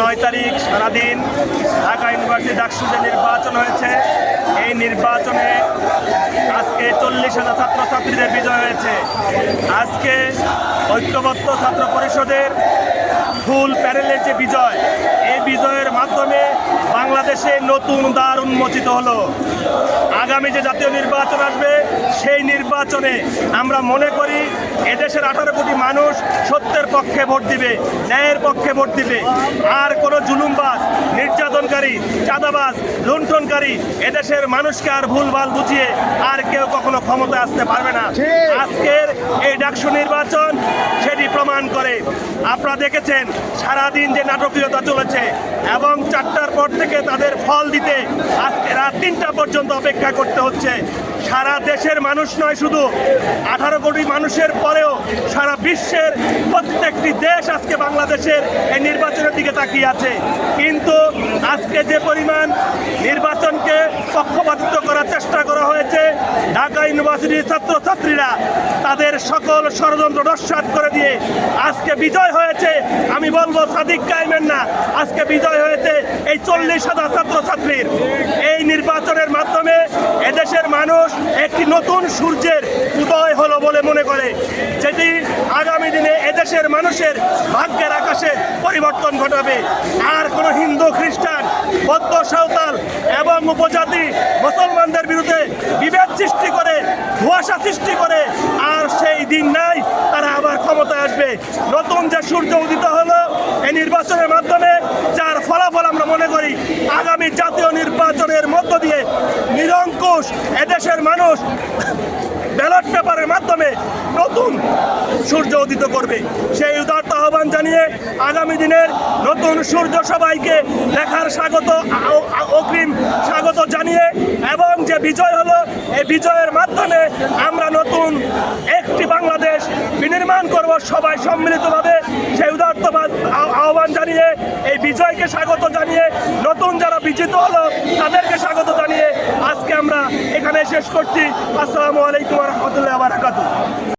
নয় তারিখ সারাদিন ঢাকা ইউনিভার্সিটি ডাকসু যে নির্বাচন হয়েছে। এই নির্বাচনে আজকে চল্লিশ হাজার ছাত্রছাত্রীদের বিজয় হয়েছে। আজকে ঐক্যবদ্ধ ছাত্র পরিষদের ফুল প্যারেলের যে বিজয় বিজয়ের মাধ্যমে বাংলাদেশে নতুন দ্বার উন্মোচিত হলো। আগামী যে জাতীয় নির্বাচন আসবে সেই নির্বাচনে আমরা মনে করি এদেশের আঠারো কোটি মানুষ সত্যের পক্ষে ভোট দিবে ন্যায়ের পক্ষে ভোট দিবে। আর কোনো জুলুমবাজ নির্যাতনকারী চাঁদাবাজ লুণ্ঠনকারী এদেশের মানুষকে আর ভুলভাল বুঝিয়ে আর কেউ কখনো ক্ষমতা আসতে পারবে না। আজকের এই ডাকসু নির্বাচন সেটি প্রমাণ করে। আপনারা দেখেছেন, সারাদিন যে নাটকীয়তা চলেছে এবং চারটার পর থেকে তাদের ফল দিতে আজকে রাত তিনটা পর্যন্ত অপেক্ষা করতে হচ্ছে। সারা দেশের মানুষ নয় শুধু, আঠারো কোটি মানুষের পরেও সারা বিশ্বের প্রত্যেকটি দেশ আজকে বাংলাদেশের এই নির্বাচনের দিকে তাকিয়ে আছে। কিন্তু আজকে যে পরিমাণ নির্বাচনকে পক্ষপাতিত্ব ঢাকা ইউনিভার্সিটির ছাত্রছাত্রীরা তাদের সকল ষড়যন্ত্র নস্বাত করে দিয়ে আজকে বিজয় হয়েছে। আমি বলব সাদিক কাইমেন না, আজকে বিজয় হয়েছে এই চল্লিশ হাজার ছাত্রছাত্রীর। এই নির্বাচনের মাধ্যমে এদেশের মানুষ একটি নতুন সূর্যের উদয় হলো বলে মনে করে, যেটি আগামী দিনে এদেশের মানুষের ভাগ্যের আকাশে পরিবর্তন ঘটাবে। আর কোনো হিন্দু, খ্রিস্টান, বৌদ্ধ, সাঁওতাল এবং উপজাতি, মুসলমানদের বিরুদ্ধে বিভেদ সৃষ্টি করে ধোঁয়াশা সৃষ্টি করে। আর সেই দিন নাই, তারা আবার ক্ষমতায় আসবে। নতুন যে সূর্য উদিত হলো, এই নির্বাচনের মাধ্যমে যার ফলাফল আমরা মনে করি, আগামী জাতীয় নির্বাচনের মধ্য দিয়ে নিরঙ্কুশ এদেশের মানুষ ব্যালট পেপারের মাধ্যমে নতুন সূর্য উদিত করবে। সেই উদার্ত আহ্বান জানিয়ে আগামী দিনের নতুন সূর্য সবাইকে দেখার স্বাগত অগ্রিম স্বাগত বিজয় হলো। এই বিজয়ের মাধ্যমে আমরা নতুন একটি বাংলাদেশ বিনির্মাণ করব। সবাই সম্মিলিতভাবে সেই উদার্তবাদ আহ্বান জানিয়ে, এই বিজয়কে স্বাগত জানিয়ে, নতুন যারা বিজিত হলো, তাদেরকে স্বাগত জানিয়ে আজকে আমরা এখানে শেষ করছি। আসসালামু আলাইকুম রহমতুল্লাহ বারাকাতু